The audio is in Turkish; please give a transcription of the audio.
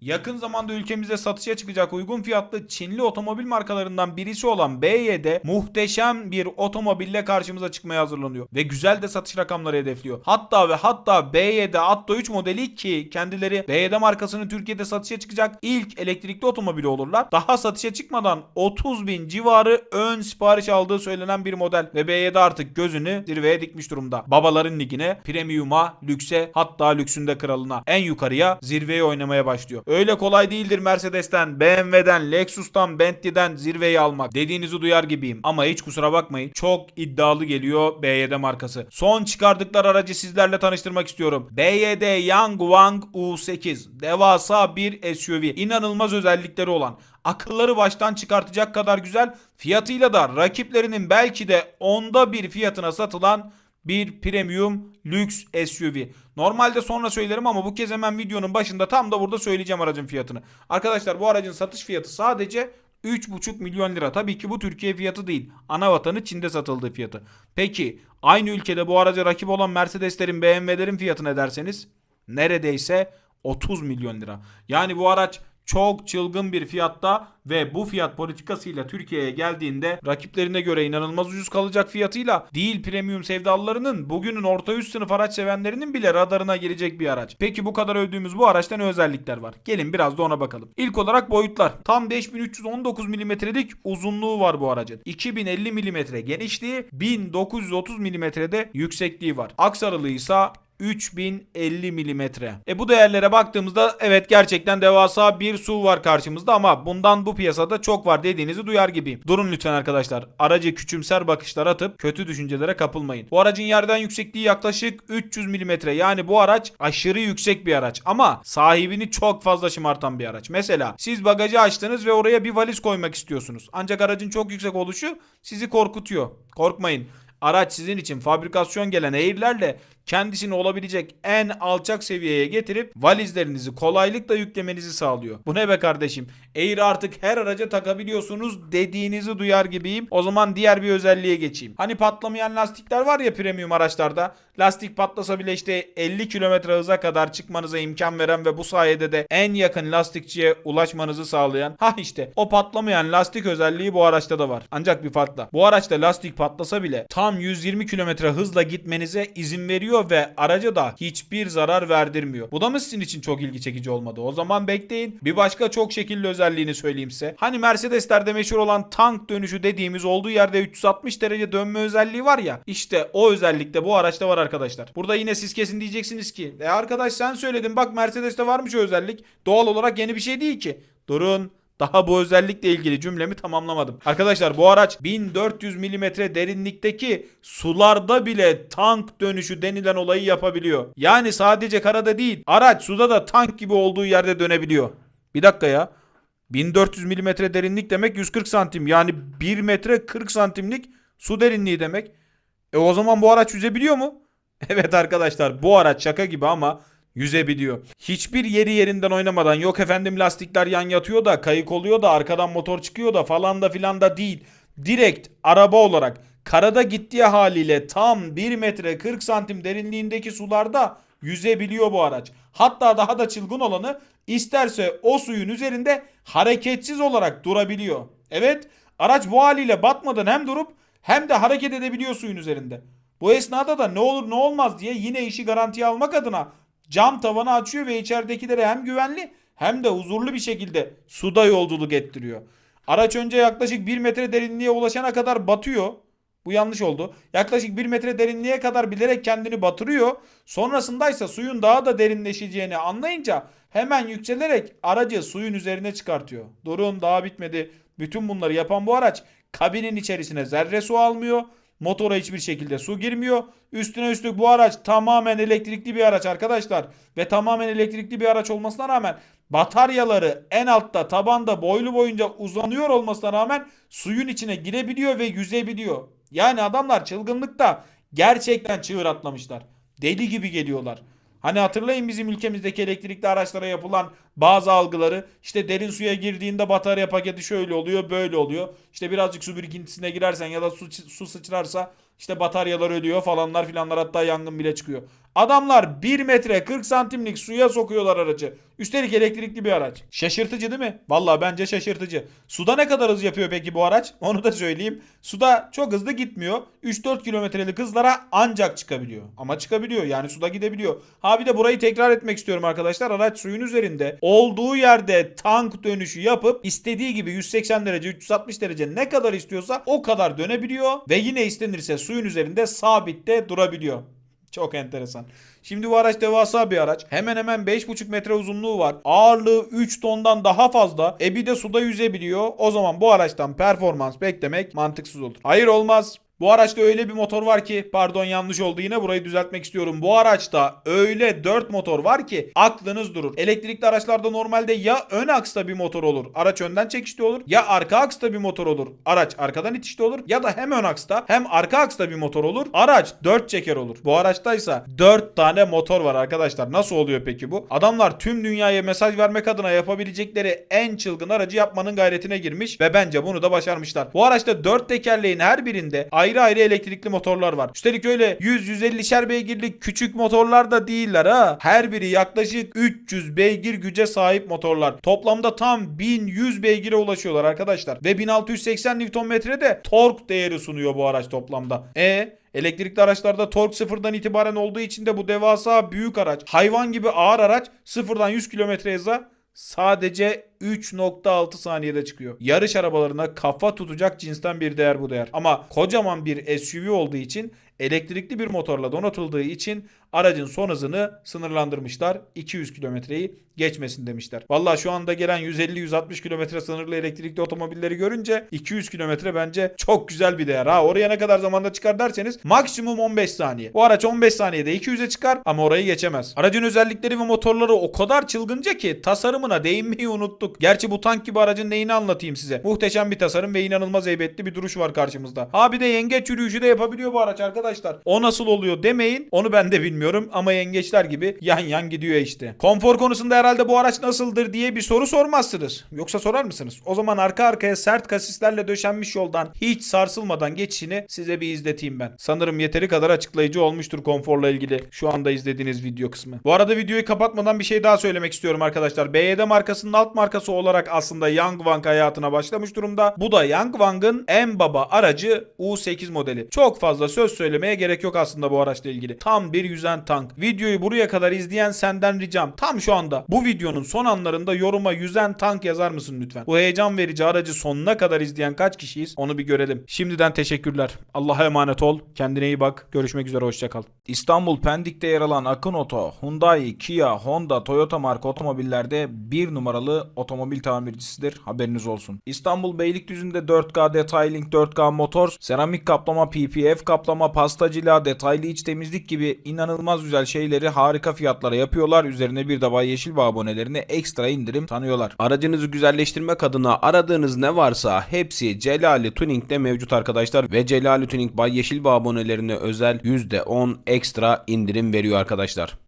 Yakın zamanda ülkemizde satışa çıkacak uygun fiyatlı Çinli otomobil markalarından birisi olan BYD muhteşem bir otomobille karşımıza çıkmaya hazırlanıyor. Ve güzel de satış rakamları hedefliyor. Hatta ve hatta BYD Atto 3 modeli ki kendileri BYD markasının Türkiye'de satışa çıkacak ilk elektrikli otomobili olurlar. Daha satışa çıkmadan 30 bin civarı ön sipariş aldığı söylenen bir model. Ve BYD artık gözünü zirveye dikmiş durumda. Babaların ligine, premium'a, lükse hatta lüksünde kralına en yukarıya zirveye oynamaya başlıyor. Öyle kolay değildir Mercedes'ten, BMW'den, Lexus'tan, Bentley'den zirveyi almak. Dediğinizi duyar gibiyim. Ama hiç kusura bakmayın. Çok iddialı geliyor BYD markası. Son çıkardıkları aracı sizlerle tanıştırmak istiyorum. BYD Yangwang U8. Devasa bir SUV. İnanılmaz özellikleri olan akılları baştan çıkartacak kadar güzel fiyatıyla da rakiplerinin belki de onda bir fiyatına satılan bir premium lüks SUV. Normalde sonra söylerim ama bu kez hemen videonun başında tam da burada söyleyeceğim aracın fiyatını. Arkadaşlar bu aracın satış fiyatı sadece 3,5 milyon lira. Tabii ki bu Türkiye fiyatı değil. Ana vatanı Çin'de satıldığı fiyatı. Peki aynı ülkede bu araca rakip olan Mercedeslerin BMW'lerin fiyatı ne derseniz? Neredeyse 30 milyon lira. Yani bu araç çok çılgın bir fiyatta ve bu fiyat politikasıyla Türkiye'ye geldiğinde rakiplerine göre inanılmaz ucuz kalacak fiyatıyla değil premium sevdalılarının bugünün orta üst sınıf araç sevenlerinin bile radarına girecek bir araç. Peki bu kadar övdüğümüz bu araçta ne özellikler var? Gelin biraz da ona bakalım. İlk olarak boyutlar. Tam 5319 milimetrelik uzunluğu var bu aracın. 2050 milimetre genişliği, 1930 milimetrede yüksekliği var. Aksarılığı ise 3050 milimetre. E bu değerlere baktığımızda evet gerçekten devasa bir SUV var karşımızda ama bundan bu piyasada çok var dediğinizi duyar gibiyim. Durun lütfen arkadaşlar. Aracı küçümser bakışlar atıp kötü düşüncelere kapılmayın. Bu aracın yerden yüksekliği yaklaşık 300 milimetre. Yani bu araç aşırı yüksek bir araç ama sahibini çok fazla şımartan bir araç. Mesela siz bagajı açtınız ve oraya bir valiz koymak istiyorsunuz. Ancak aracın çok yüksek oluşu sizi korkutuyor. Korkmayın. Araç sizin için fabrikasyon gelen eğirlerle kendisini olabilecek en alçak seviyeye getirip valizlerinizi kolaylıkla yüklemenizi sağlıyor. Bu ne be kardeşim? Air artık her araca takabiliyorsunuz dediğinizi duyar gibiyim. O zaman diğer bir özelliğe geçeyim. Hani patlamayan lastikler var ya premium araçlarda. Lastik patlasa bile işte 50 km hıza kadar çıkmanıza imkan veren ve bu sayede de en yakın lastikçiye ulaşmanızı sağlayan. Ha işte o patlamayan lastik özelliği bu araçta da var. Ancak bir farkla. Bu araçta lastik patlasa bile tam 120 km hızla gitmenize izin veriyor ve araca da hiçbir zarar verdirmiyor. Bu da mı sizin için çok ilgi çekici olmadı? O zaman bekleyin. Bir başka çok şekilli özelliğini söyleyeyim size. Hani Mercedes'lerde meşhur olan tank dönüşü dediğimiz olduğu yerde 360 derece dönme özelliği var ya. İşte o özellik de bu araçta var arkadaşlar. Burada yine siz kesin diyeceksiniz ki e arkadaş sen söyledin bak Mercedes'te varmış o özellik. Doğal olarak yeni bir şey değil ki. Durun. Daha bu özellikle ilgili cümlemi tamamlamadım. Arkadaşlar bu araç 1400 mm derinlikteki sularda bile tank dönüşü denilen olayı yapabiliyor. Yani sadece karada değil araç suda da tank gibi olduğu yerde dönebiliyor. Bir dakika ya. 1400 mm derinlik demek 140 santim. Yani 1 metre 40 santimlik su derinliği demek. E o zaman bu araç yüzebiliyor mu? Evet arkadaşlar bu araç şaka gibi ama yüzebiliyor. Hiçbir yeri yerinden oynamadan yok efendim lastikler yan yatıyor da kayık oluyor da arkadan motor çıkıyor da falan da filan da değil. Direkt araba olarak karada gittiği haliyle tam 1 metre 40 santim derinliğindeki sularda yüzebiliyor bu araç. Hatta daha da çılgın olanı isterse o suyun üzerinde hareketsiz olarak durabiliyor. Evet araç bu haliyle batmadan hem durup hem de hareket edebiliyor suyun üzerinde. Bu esnada da ne olur ne olmaz diye yine işi garantiye almak adına cam tavanı açıyor ve içeridekilere hem güvenli hem de huzurlu bir şekilde suda yolculuk ettiriyor. Araç önce yaklaşık 1 metre derinliğe ulaşana kadar batıyor. Bu yanlış oldu. Yaklaşık 1 metre derinliğe kadar bilerek kendini batırıyor. Sonrasındaysa suyun daha da derinleşeceğini anlayınca hemen yükselerek aracı suyun üzerine çıkartıyor. Durun daha bitmedi. Bütün bunları yapan bu araç kabinin içerisine zerre su almıyor. Motora hiçbir şekilde su girmiyor. Üstüne üstlük bu araç tamamen elektrikli bir araç arkadaşlar. Ve tamamen elektrikli bir araç olmasına rağmen bataryaları en altta tabanda boylu boyunca uzanıyor olmasına rağmen suyun içine girebiliyor ve yüzebiliyor. Yani adamlar çılgınlıkta gerçekten çığır atlamışlar. Deli gibi geliyorlar. Hani hatırlayın bizim ülkemizdeki elektrikli araçlara yapılan bazı algıları. İşte derin suya girdiğinde batarya paketi şöyle oluyor, böyle oluyor. İşte birazcık su birikintisine girersen ya da su, su sıçrarsa İşte bataryalar ölüyor falanlar filanlar hatta yangın bile çıkıyor. Adamlar 1 metre 40 santimlik suya sokuyorlar aracı. Üstelik elektrikli bir araç. Şaşırtıcı değil mi? Vallahi bence şaşırtıcı. Suda ne kadar hız yapıyor peki bu araç? Onu da söyleyeyim. Suda çok hızlı gitmiyor. 3-4 kilometrelik hızlara ancak çıkabiliyor. Ama çıkabiliyor yani suda gidebiliyor. Ha bir de burayı tekrar etmek istiyorum arkadaşlar. Araç suyun üzerinde olduğu yerde tank dönüşü yapıp istediği gibi 180 derece 360 derece ne kadar istiyorsa o kadar dönebiliyor. Ve yine istenirse suyun üzerinde sabitte durabiliyor. Çok enteresan. Şimdi bu araç devasa bir araç. Hemen hemen 5,5 metre uzunluğu var. Ağırlığı 3 tondan daha fazla. E bir de suda yüzebiliyor. O zaman bu araçtan performans beklemek mantıksız olur. Hayır olmaz. Bu araçta öyle bir motor var ki pardon yanlış oldu yine burayı düzeltmek istiyorum. Bu araçta öyle 4 motor var ki aklınız durur. Elektrikli araçlarda normalde ya ön aksta bir motor olur. Araç önden çekişli olur. Ya arka aksta bir motor olur. Araç arkadan itişli olur. Ya da hem ön aksta hem arka aksta bir motor olur. Araç 4 çeker olur. Bu araçtaysa 4 tane motor var arkadaşlar. Nasıl oluyor peki bu? Adamlar tüm dünyaya mesaj vermek adına yapabilecekleri en çılgın aracı yapmanın gayretine girmiş ve bence bunu da başarmışlar. Bu araçta 4 tekerleğin her birinde ayrı elektrikli motorlar var. Üstelik öyle 100-150'şer beygirlik küçük motorlar da değiller ha. Her biri yaklaşık 300 beygir güce sahip motorlar. Toplamda tam 1100 beygire ulaşıyorlar arkadaşlar. Ve 1680 Nm de tork değeri sunuyor bu araç toplamda. E Elektrikli araçlarda tork sıfırdan itibaren olduğu için de bu devasa büyük araç, hayvan gibi ağır araç sıfırdan 100 km hıza sadece 3.6 saniyede çıkıyor. Yarış arabalarına kafa tutacak cinsten bir değer bu değer. Ama kocaman bir SUV olduğu için elektrikli bir motorla donatıldığı için aracın son hızını sınırlandırmışlar. 200 kilometreyi geçmesin demişler. Valla şu anda gelen 150-160 kilometre sınırlı elektrikli otomobilleri görünce 200 kilometre bence çok güzel bir değer. Ha oraya ne kadar zamanda çıkar derseniz maksimum 15 saniye. Bu araç 15 saniyede 200'e çıkar ama orayı geçemez. Aracın özellikleri ve motorları o kadar çılgınca ki tasarımına değinmeyi unuttuk. Gerçi bu tank gibi aracın neyini anlatayım size. Muhteşem bir tasarım ve inanılmaz heybetli bir duruş var karşımızda. Ha bir de yengeç yürüyüşü de yapabiliyor bu araç arkadaşlar. O nasıl oluyor demeyin. Onu ben de bilmiyorum ama yengeçler gibi yan yan gidiyor işte. Konfor konusunda herhalde bu araç nasıldır diye bir soru sormazsınız. Yoksa sorar mısınız? O zaman arka arkaya sert kasislerle döşenmiş yoldan hiç sarsılmadan geçişini size bir izleteyim ben. Sanırım yeteri kadar açıklayıcı olmuştur konforla ilgili şu anda izlediğiniz video kısmı. Bu arada videoyu kapatmadan bir şey daha söylemek istiyorum arkadaşlar. BYD markasının alt markası olarak aslında Yangwang hayatına başlamış durumda. Bu da Yangwang'ın en baba aracı U8 modeli. Çok fazla söz söylemeye gerek yok aslında bu araçla ilgili. Tam bir yüzen tank. Videoyu buraya kadar izleyen senden ricam. Tam şu anda bu videonun son anlarında yoruma yüzen tank yazar mısın lütfen? Bu heyecan verici aracı sonuna kadar izleyen kaç kişiyiz onu bir görelim. Şimdiden teşekkürler. Allah'a emanet ol. Kendine iyi bak. Görüşmek üzere. Hoşçakal. İstanbul Pendik'te yer alan Akın Oto, Hyundai, Kia, Honda, Toyota marka otomobillerde bir numaralı otomobil tamircisidir. Haberiniz olsun. İstanbul Beylikdüzü'nde 4K Detailing 4K Motors, seramik kaplama, PPF kaplama, pastacılığa, detaylı iç temizlik gibi inanılmaz güzel şeyleri harika fiyatlara yapıyorlar. Üzerine bir de Bay Yeşilbağ abonelerine ekstra indirim tanıyorlar. Aracınızı güzelleştirmek adına aradığınız ne varsa hepsi Celali Tuning'de mevcut arkadaşlar ve Celali Tuning Bay Yeşilbağ abonelerine özel %10 ekstra indirim veriyor arkadaşlar.